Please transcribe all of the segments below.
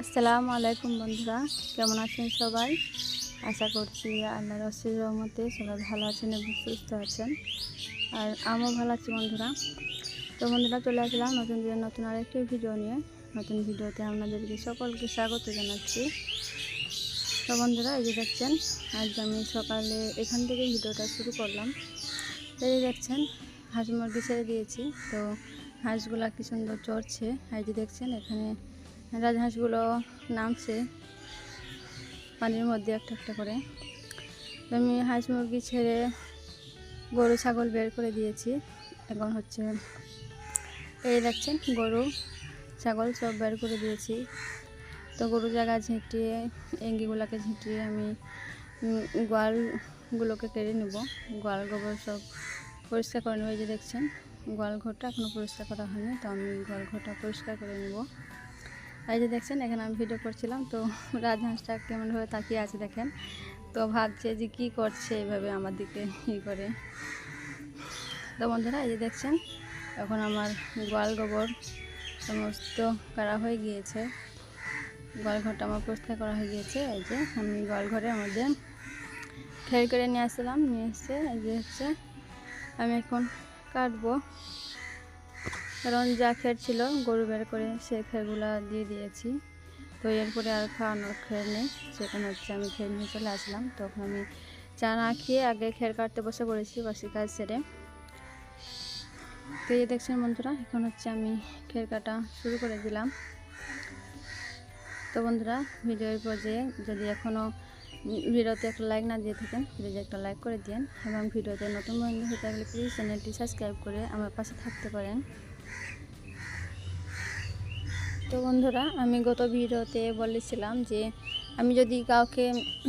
আসসালামু আলাইকুম বন্ধুরা, কেমন আছেন সবাই? আশা করছি আল্লাহর অশেষ রহমতে সবাই ভালো আছেন এবং সুস্থ আছেন। আর আমিও ভালো আছি বন্ধুরা। তো বন্ধুরা, চলে আসলাম নতুন দিনে নতুন আরেকটি ভিডিও নিয়ে। নতুন ভিডিওতে আপনাদেরকে সকলকে স্বাগত জানাচ্ছি। তো বন্ধুরা, এই যে দেখছেন, আজ আমি সকালে এখান থেকে ভিডিওটা শুরু করলাম। তো এই যে দেখছেন, হাঁস মুরগি ছেড়ে দিয়েছি। তো হাঁসগুলা কি সুন্দর চড়ছে। এই যে দেখছেন, এখানে রাজহাঁসগুলো নামছে পানির মধ্যে একটা একটা করে। আমি হাঁস মুরগি ছেড়ে গরু, ছাগল বের করে দিয়েছি। এখন হচ্ছে এই দেখছেন গরু, ছাগল সব বের করে দিয়েছি। তো গরু জায়গা ঝেঁটিয়ে, এঙ্গিগুলোকে ঝেঁটিয়ে আমি গোয়ালগুলোকে কেড়ে নেব। গোয়াল, গোবর সব পরিষ্কার করে নেব। এই যে দেখছেন গোয়াল ঘরটা এখনও পরিষ্কার করা হয়নি, তো আমি গোয়াল ঘরটা পরিষ্কার করে নেব। এই যে দেখছেন, এখানে আমি ভিডিও করছিলাম। তো রাজহাঁসটা কেমনভাবে তাকিয়ে আছে দেখেন। তো ভাবছে যে কি করছে এইভাবে আমার দিকে ই করে। তো বন্ধুরা, এই যে দেখছেন, এখন আমার গোয়াল গোবর সমস্ত করা হয়ে গিয়েছে। গোয়াল ঘরটা আমার পরিষ্কার করা হয়ে গিয়েছে। এই যে আমি গোয়াল ঘরের মধ্যে খের করে নিয়ে আসলাম। নিয়ে এসে এই যে হচ্ছে, আমি এখন কাটবো। কারণ যা খের ছিল, গরু বের করে সে খেরগুলো দিয়ে দিয়েছি। তো এরপরে আর খাওয়ানোর খের নেই। সেখানে হচ্ছে আমি খের নিয়ে চলে আসলাম। তখন আমি চা না খেয়ে আগে খের কাটতে বসে পড়েছি বাসি কাজ সেরে। তো এই দেখছেন বন্ধুরা, এখন হচ্ছে আমি খের কাটা শুরু করে দিলাম। তো বন্ধুরা ভিডিওর পর্যায়ে। যদি এখনও ভিডিওতে একটা লাইক না দিয়ে থাকেন, প্লিজ একটা লাইক করে দিন এবং ভিডিওতে নতুন বন্ধু হয়ে থাকলে প্লিজ চ্যানেলটি সাবস্ক্রাইব করে আমার পাশে থাকতে পারেন। তো বন্ধুরা, আমি গত ভিডিওতে বলেছিলাম যে আমি যদি কাউকে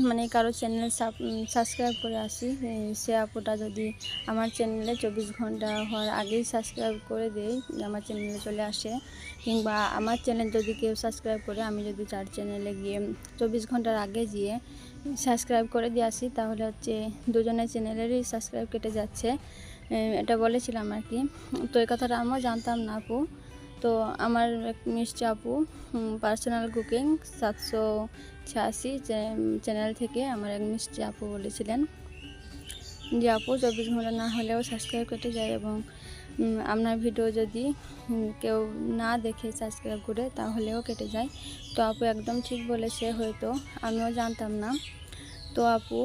মানে কারও চ্যানেল সাবস্ক্রাইব করে আসি সে আপুটা যদি আমার চ্যানেলে চব্বিশ ঘণ্টা হওয়ার আগেই সাবস্ক্রাইব করে দেয়, আমার চ্যানেলে চলে আসে, কিংবা আমার চ্যানেল যদি কেউ সাবস্ক্রাইব করে, আমি যদি তার চ্যানেলে গিয়ে চব্বিশ ঘণ্টার আগে গিয়ে সাবস্ক্রাইব করে দিয়ে আসি, তাহলে হচ্ছে দুজনের চ্যানেলেরই সাবস্ক্রাইব কেটে যাচ্ছে এটা বলেছিলাম আর কি। তো এই কথাটা আমিও জানতাম না আপু। তো আমার মিষ্টি আপু পার্সোনাল কুকিং সাতশো ছিয়াশি চ্যানেল থেকে আমার এক মিষ্টি আপু বলেছিলেন যে, আপু, চব্বিশ ঘণ্টা না হলেও সাবস্ক্রাইব কেটে যায় এবং আপনার ভিডিও যদি কেউ না দেখে সাবস্ক্রাইব করে তাহলেও কেটে যায়। তো আপু একদম ঠিক বলেছে হয়তো, আমিও জানতাম না। তো আপু,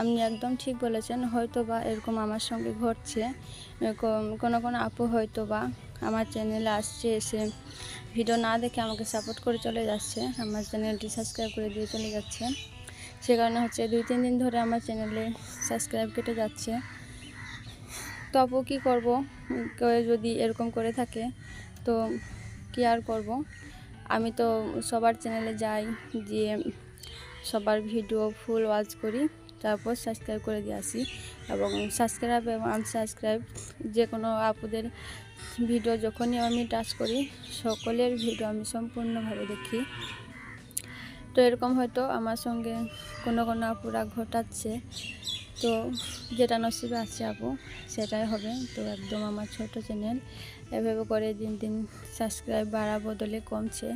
আপনি একদম ঠিক বলেছেন হয়তো বা এরকম আমার সঙ্গে ঘটছে। কোনো কোনো আপু হয়তো বা আমার চ্যানেলে আসছে, এসে ভিডিও না দেখে আমাকে সাপোর্ট করে চলে যাচ্ছে। আমার চ্যানেলটি সাবস্ক্রাইব করে দিয়ে চলে যাচ্ছে। সে কারণে হচ্ছে দুই, তিন দিন ধরে আমার চ্যানেলে সাবস্ক্রাইব কেটে যাচ্ছে। তো আপু কী করব? কেউ যদি এরকম করে থাকে, তো কী আর করব? আমি তো সবার চ্যানেলে যাই, গিয়ে সবার ভিডিও ফুল ওয়াচ করি। তারপর সাবস্ক্রাইব করে দিয়ে আসি। এবং সাবস্ক্রাইব এবং আনসাবস্ক্রাইব যে কোনো আপুদের ভিডিও যখনই আমি টাচ করি, সকলের ভিডিও আমি সম্পূর্ণভাবে দেখি। তো এরকম হয়তো আমার সঙ্গে কোনো কোনো আপুরা ঘটাচ্ছে। তো যেটা নসিবে আছে আপু, সেটাই হবে। তো একদম আমার ছোট চ্যানেল এভাবে করে দিন দিন সাবস্ক্রাইব বাড়া বদলে কমছে।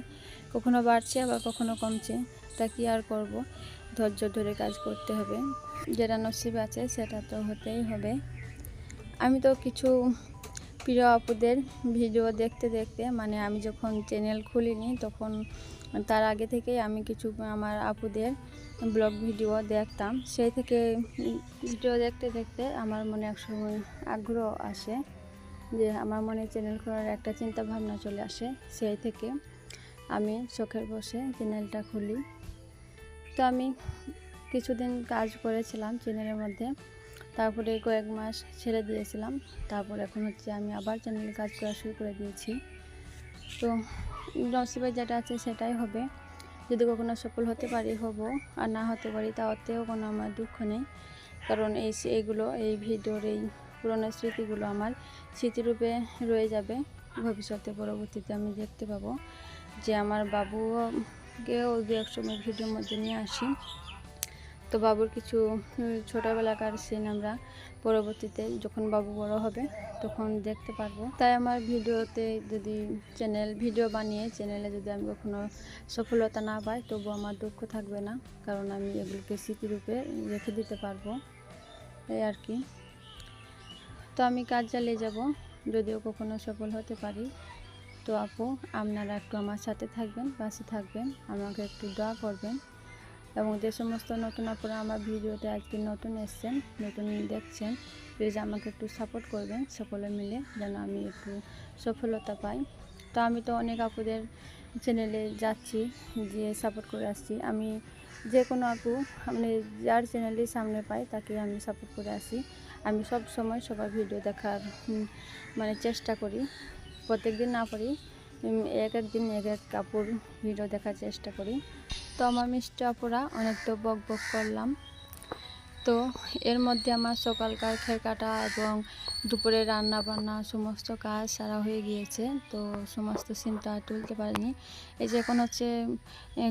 কখনো বাড়ছে, আবার কখনো কমছে। তা কি আর করব? ধৈর্য ধরে কাজ করতে হবে। যেটা নসিব আছে সেটা তো হতেই হবে। আমি তো কিছু প্রিয় আপুদের ভিডিও দেখতে দেখতে মানে আমি যখন চ্যানেল খুলিনি, তখন তার আগে থেকেই আমি কিছু আমার আপুদের ব্লগ ভিডিও দেখতাম। সেই থেকে ভিডিও দেখতে দেখতে আমার মনে একসময় আগ্রহ আসে যে আমার মনে চ্যানেল খোলার একটা চিন্তা ভাবনা চলে আসে। সেই থেকে আমি চোখের বসে চ্যানেলটা খুলি। তো আমি কিছুদিন কাজ করেছিলাম চ্যানেলের মধ্যে। তারপরে কয়েক মাস ছেড়ে দিয়েছিলাম। তারপর এখন হচ্ছে আমি আবার চ্যানেলে কাজ করা শুরু করে দিয়েছি। তো নসিবে যেটা আছে সেটাই হবে। যদি কখনো সফল হতে পারি, হব। আর না হতে পারি তাতেও কোনো আমার দুঃখ নেই। কারণ এই এইগুলো, এই ভিডিওর এই পুরনো স্মৃতিগুলো আমার স্মৃতিরূপে রয়ে যাবে। ভবিষ্যতে পরবর্তীতে আমি দেখতে পাবো যে আমার বাবুকেও দু এক সময় ভিডিওর মধ্যে নিয়ে আসি। তো বাবুর কিছু ছোটোবেলাকার সিন আমরা পরবর্তীতে যখন বাবু বড় হবে তখন দেখতে পারব। তাই আমার ভিডিওতে যদি চ্যানেল ভিডিও বানিয়ে চ্যানেলে যদি আমি কখনো সফলতা না পাই তবু আমার দুঃখ থাকবে না, কারণ আমি এগুলোকে স্মৃতিরূপে রেখে দিতে পারব। এই আর কি। তো আমি কাজ চালিয়ে যাব, যদিও কখনো সফল হতে পারি। তো আপু, আপনারা একটু আমার সাথে থাকবেন, পাশে থাকবেন, আমাকে একটু দোয়া করবেন। এবং যে সমস্ত নতুন আপুরা আমার ভিডিওতে আজকে নতুন এসছেন, নতুন দেখছেন প্লিজ আমাকে একটু সাপোর্ট করবেন, সকলে মিলে যেন আমি একটু সফলতা পাই। তো আমি তো অনেক আপুদের চ্যানেলে যাচ্ছি যে সাপোর্ট করে আসছি। আমি যে কোনো আপু মানে যার চ্যানেলই সামনে পাই তাকে আমি সাপোর্ট করে আসি। আমি সব সময় সবার ভিডিও দেখার মানে চেষ্টা করি। প্রত্যেক দিন না করি এক এক দিন এক এক কাপড় ভিডিও দেখার চেষ্টা করি। তো আমার মিষ্টি আপুরা, অনেক তো বক বক করলাম। তো এর মধ্যে আমার সকালকার খের কাটা এবং দুপুরে রান্না বান্না সমস্ত কাজ সারা হয়ে গিয়েছে। তো সমস্ত সিনটা তুলতে পারিনি। এই যে এখন হচ্ছে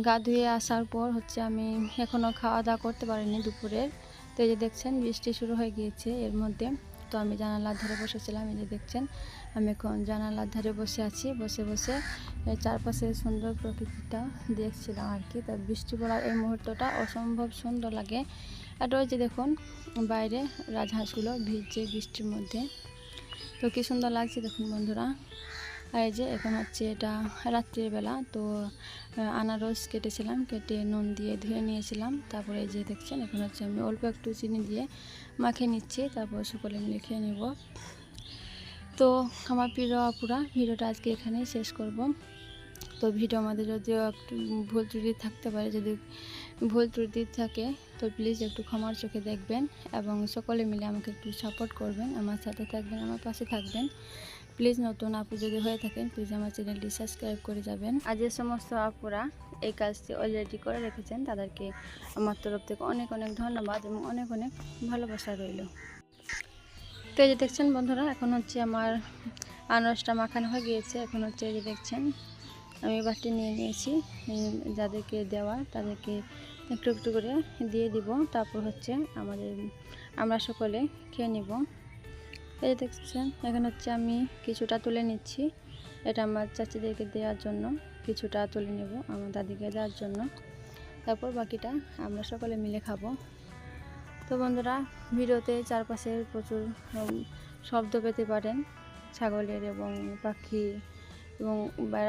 গা ধুয়ে আসার পর হচ্ছে আমি এখনও খাওয়া দাওয়া করতে পারিনি দুপুরের। তো এই যে দেখছেন, বৃষ্টি শুরু হয়ে গিয়েছে এর মধ্যে। তো আমি জানালার ধরে বসেছিলাম, এই যে দেখছেন। আমি এখন জানালার ধারে বসে আছি। বসে বসে চারপাশে সুন্দর প্রকৃতিটা দেখছিলাম আর কি। তা বৃষ্টি পড়ার এই মুহূর্তটা অসম্ভব সুন্দর লাগে। আর ওই যে দেখুন, বাইরে রাজহাঁসগুলো ভিজছে বৃষ্টির মধ্যে। তো কী সুন্দর লাগছে দেখুন বন্ধুরা। আর এই যে এখন হচ্ছে এটা রাত্রির বেলা, তো আনারস কেটেছিলাম, কেটে নুন দিয়ে ধুয়ে নিয়েছিলাম। তারপরে এই যে দেখছেন, এখন হচ্ছে আমি অল্প একটু চিনি দিয়ে মাখিয়ে নিচ্ছি। তারপর সকলে মিলে খেয়ে নেব। তো আমার প্রিয় আপুরা, ভিডিওটা আজকে এখানেই শেষ করব। তো ভিডিও আমাদের যদিও একটু ভুল ত্রুটি থাকতে পারে, যদি ভুল ত্রুটি থাকে, তো প্লিজ একটু ক্ষমার চোখে দেখবেন এবং সকলে মিলে আমাকে একটু সাপোর্ট করবেন, আমার সাথে থাকবেন, আমার পাশে থাকবেন। প্লিজ নতুন আপু যদি হয়ে থাকেন প্লিজ আমার চ্যানেলটি সাবস্ক্রাইব করে যাবেন। আর যে সমস্ত আপুরা এই কাজটি অলরেডি করে রেখেছেন, তাদেরকে আমার তরফ থেকে অনেক অনেক ধন্যবাদ এবং অনেক অনেক ভালোবাসা রইল। তো এই যে দেখছেন বন্ধুরা, এখন হচ্ছে আমার আনারসটা মাখানো হয়ে গিয়েছে। এখন হচ্ছে এই যে দেখছেন, আমি বাটি নিয়ে নিয়েছি যাদেরকে দেওয়া তাদেরকে একটু একটু করে দিয়ে দিব। তারপর হচ্ছে আমাদের, আমরা সকলে খেয়ে নিব। এই দেখছেন, এখন হচ্ছে আমি কিছুটা তুলে নিচ্ছি। এটা আমার চাচিদেরকে দেওয়ার জন্য কিছুটা তুলে নেব, আমার দাদিকে দেওয়ার জন্য। তারপর বাকিটা আমরা সকলে মিলে খাব। তো বন্ধুরা, ভিডিওতে চারপাশে প্রচুর শব্দ পেতে পারেন। ছাগলের এবং পাখি এবং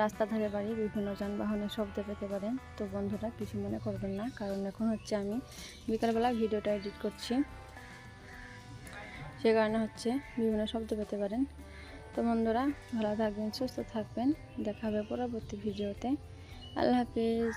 রাস্তার ধারে বাড়ি বিভিন্ন যানবাহনের শব্দ পেতে পারেন। তো বন্ধুরা, কিছু মনে করবেন না, কারণ এখন হচ্ছে আমি বিকালবেলা ভিডিওটা এডিট করছি। সে কারণে হচ্ছে বিভিন্ন শব্দ পেতে পারেন। তো বন্ধুরা, ভালো থাকবেন, সুস্থ থাকবেন। দেখা হবে পরবর্তী ভিডিওতে। আল্লাহ হাফিজ।